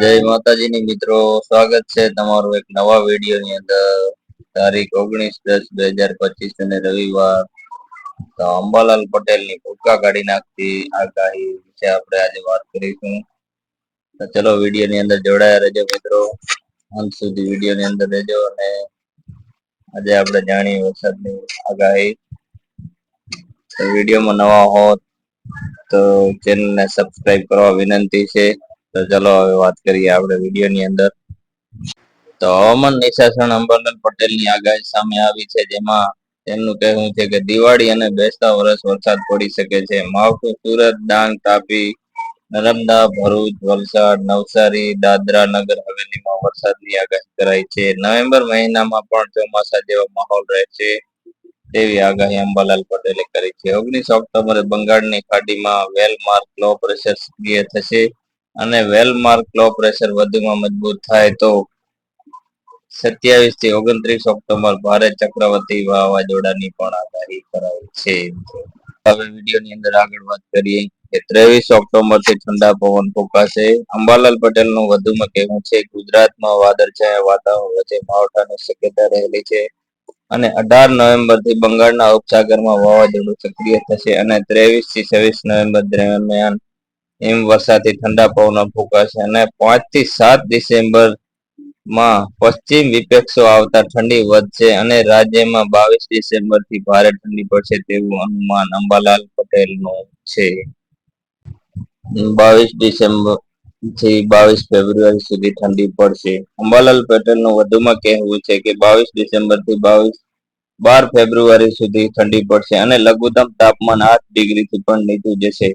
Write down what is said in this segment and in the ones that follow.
જય માતાજીની મિત્રો, સ્વાગત છે તમારું એક નવા વીડિયો ની અંદર. તારીખ ઓગણીસ દસ બે હજાર પચીસ અને રવિવાર. તો અંબાલાલ પટેલની ભૂકા કાઢી નાખતી. આગાહી વિશે આપણે આજે વાત કરીશું. તો ચલો વીડિયો ની અંદર જોડાયા રહેજો મિત્રો. અંત સુધી વીડિયો ની અંદર રહેજો અને આજે આપણે જાણીએ વરસાદની આગાહી તો વિડીયોમાં નવા હોત તો ચેનલને સબસ્ક્રાઇબ કરવા વિનંતી છે. તો ચલો હવે વાત કરીએ આપણે વીડિયો ની અંદર. તો હવામાન નિશાસન અંબાલાલ પટેલની આગાહી સામે આવી છે, જેમાં તેમનું કહેવું છે કે દિવાળી અને બેસતા વર્ષ વરસાદ પડી શકે છે. માવઠું સુરત, ડાંગ, તાપી, નર્મદા, ભરૂચ, વલસાડ, નવસારી, દાદરા નગર હવેલીમાં વરસાદની આગાહી કરાઈ છે. નવેમ્બર મહિનામાં પણ ચોમાસા જેવો માહોલ રહેશે તેવી આગાહી અંબાલાલ પટેલે કરી છે. ઓગણીસ ઓક્ટોબરે બંગાળની ખાડીમાં વેલમાર્ક લો પ્રેશર સક્રિય થશે. અને વેલમાર્ક લો પ્રેશર વધુમાં મજબૂત થાય તો સત્યાવીસથી ઓગણત્રીસ ઓક્ટોબર ભારે ચક્રવર્તી વાવાઝોડાની પણ આગાહી કરાઈ છે હવે વીડિયો ની અંદર આગળ વાત કરીએ કે ત્રેવીસ ઓક્ટોબરથી ઠંડા પવન ફૂંકાશે. અંબાલાલ પટેલનું વધુમાં કહેવું છે, ગુજરાતમાં વાદળછાયા વાતાવરણ વચ્ચે માવઠાની શક્યતા રહેલી છે અને અઢાર નવેમ્બરથી બંગાળના ઉપસાગરમાં વાવાઝોડું સક્રિય થશે અને ત્રેવીસથી છવ્વીસ નવેમ્બર દરમિયાન હિમ વર્ષાથી ઠંડા પવનો ફૂંકાશે અને પાંચથી સાત ડિસેમ્બરમાં પશ્ચિમ વિપક્ષો આવતા ઠંડી વધશે અને રાજ્યમાં બાવીસ ડિસેમ્બરથી ભારે ઠંડી પડશે તેવું અનુમાન અંબાલાલ પટેલનું છે. બાવીસ ડિસેમ્બરથી બાવીસ ફેબ્રુઆરી સુધી ઠંડી પડશે. અંબાલાલ પટેલનું વધુમાં કહેવું છે કે બાવીસ ડિસેમ્બરથી બાવીસ બાર ફેબ્રુઆરી સુધી ઠંડી પડશે અને લઘુત્તમ તાપમાન આઠ ડિગ્રીથી પણ નીચું જશે.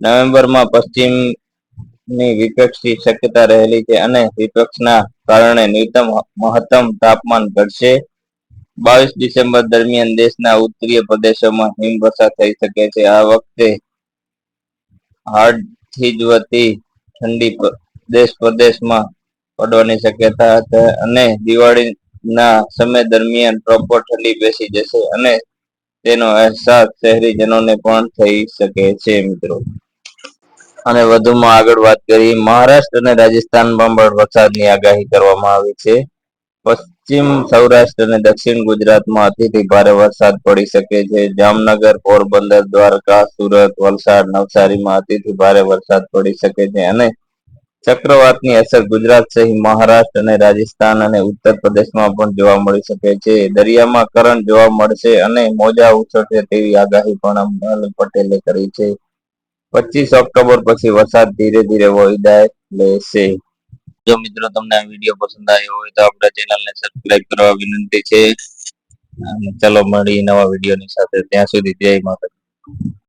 નવેમ્બરમાં પશ્ચિમની વિપક્ષી શક્યતા રહેલી છે અને વિપક્ષના કારણે ન્યૂનતમ મહત્તમ તાપમાન ઘટશે. બાવીસ ડિસેમ્બર દરમિયાન દેશના ઉત્તરીય પ્રદેશોમાં હિમવર્ષા થઈ શકે છે. આ વખતે હાડથી વતી ઠંડી દેશ પ્રદેશમાં પડવાની શક્યતા છે અને દિવાળીના સમય દરમિયાન પ્રોપર ઠંડી બેસી જશે અને તેનો અહેસાસ શહેરીજનોને પણ થઈ શકે છે મિત્રો. અને વધુમાં આગળ વાત કરી મહારાષ્ટ્ર અને રાજસ્થાનમાં પણ વરસાદની આગાહી કરવામાં આવી છે. પશ્ચિમ સૌરાષ્ટ્ર અને દક્ષિણ ગુજરાતમાં અતિથી ભારે વરસાદ પડી શકે છે. જામનગર, પોરબંદર, દ્વારકા, સુરત, વલસાડ, નવસારીમાં અતિથી ભારે વરસાદ પડી શકે છે અને ચક્રવાતની અસર ગુજરાત સહિત મહારાષ્ટ્ર અને રાજસ્થાન અને ઉત્તર પ્રદેશમાં પણ જોવા મળી શકે છે. દરિયામાં કરંટ જોવા મળશે અને મોજા ઉછળશે તેવી આગાહી પણ અંબાલાલ પટેલે કરી છે. પચીસ ઓક્ટોબર પછી વરસાદ ધીરે ધીરે વહીદાય લેશે જો મિત્રો તમને આ વીડિયો પસંદ આવ્યો હોય તો આપણા ચેનલને સબસ્ક્રાઇબ કરવા વિનંતી છે. ચલો મળી નવા વિડીયોની સાથે. ત્યાં સુધી જય માતા